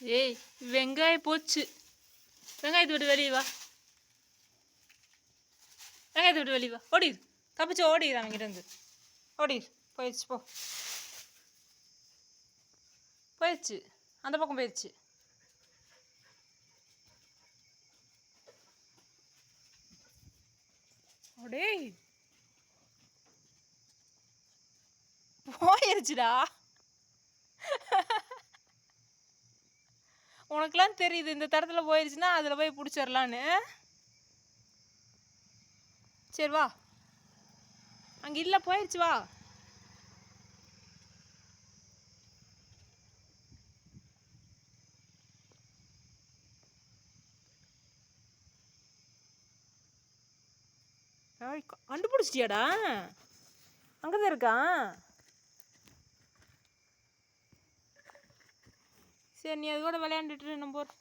ஏய் வெங்காயம் போச்சு. வெங்காயத்தை விட்டு வெளியே வா. வெங்காயத்தை விட்டு வெளியே வா. ஓடிடு தப்பிச்சு ஓடிடு அவங்கிட்டேருந்து ஓடிடு போயிடுச்சு போ. போயிடுச்சு. அந்த பக்கம் போயிடுச்சு. டேய் போயிருச்சுடா. உனக்கெல்லாம் தெரியுது இந்த தடத்துல போயிருச்சுன்னா அதில் போய் பிடிச்சிடலான்னு சரி வா. அங்கே இல்லை போயிடுச்சு வா. கண்டுபிடிச்சிட்டியாடா? அங்கே தான் இருக்கான் சரி நீ அது கூட விளையாண்டுட்டு நம்ம போகிறோம்